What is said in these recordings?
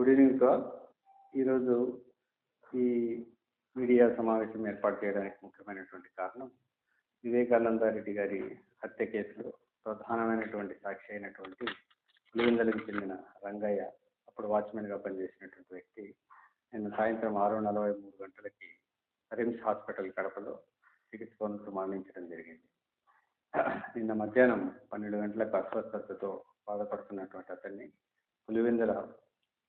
Good evening sir. ఈరోజు ఈ media సమావేశం ఏర్పాటు చేయడానికి ముఖ్యమైనటువంటి కారణం వివేకానంద రెడ్డి గారి హత్య కేసులో ప్రధానమైనటువంటి సాక్షి అయినటువంటి పులివెందలకు చెందిన రంగయ్య అప్పుడు వాచ్మెన్గా పనిచేసినటువంటి వ్యక్తి నిన్న సాయంత్రం ఆరు నలభై మూడు గంటలకి రిమ్స్ హాస్పిటల్ కడపలో చికిత్స పొందుతూ మరణించడం జరిగింది. నిన్న మధ్యాహ్నం పన్నెండు గంటలకు అస్వస్థతతో బాధపడుతున్నటువంటి అతన్ని పులివెందల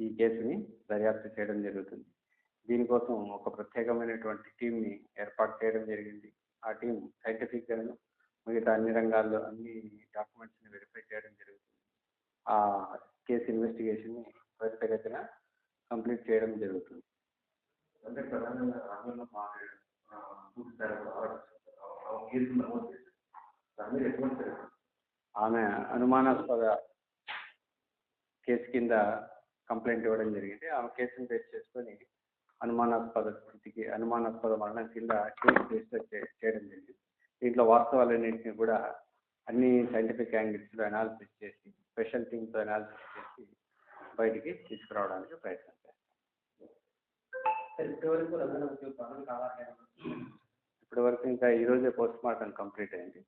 ఈ కేసుని దర్యాప్తు చేయడం జరుగుతుంది. దీనికోసం ఒక ప్రత్యేకమైనటువంటి టీంని ఏర్పాటు చేయడం జరిగింది. ఆ టీం సైంటిఫిక్గాను మిగతా అన్ని రంగాల్లో అన్ని డాక్యుమెంట్స్ని వెరిఫై చేయడం జరుగుతుంది. ఆ కేసు ఇన్వెస్టిగేషన్ని త్వరితగతిన కంప్లీట్ చేయడం జరుగుతుంది. అంటే ప్రధానంగా? ఆమె అనుమానాస్పద కేసు కింద కంప్లైంట్ ఇవ్వడం జరిగింది. ఆమె కేసును బేస్ చేసుకొని అనుమానాస్పద స్థితికి అనుమానాస్పద మరణం కింద కేసు రిజిస్టర్ చే- చేయడం జరిగింది. దీంట్లో వాస్తవాలన్నింటినీ కూడా అన్ని సైంటిఫిక్ యాంగిల్స్లో అనాలిసిస్ చేసి స్పెషల్ టీమ్తో అనాలిసిస్ చేసి బయటికి తీసుకురావడానికి ప్రయత్నం చేస్తాం. ఇప్పటి వరకు ఇంకా ఈరోజే పోస్ట్ మార్టం కంప్లీట్ అయింది.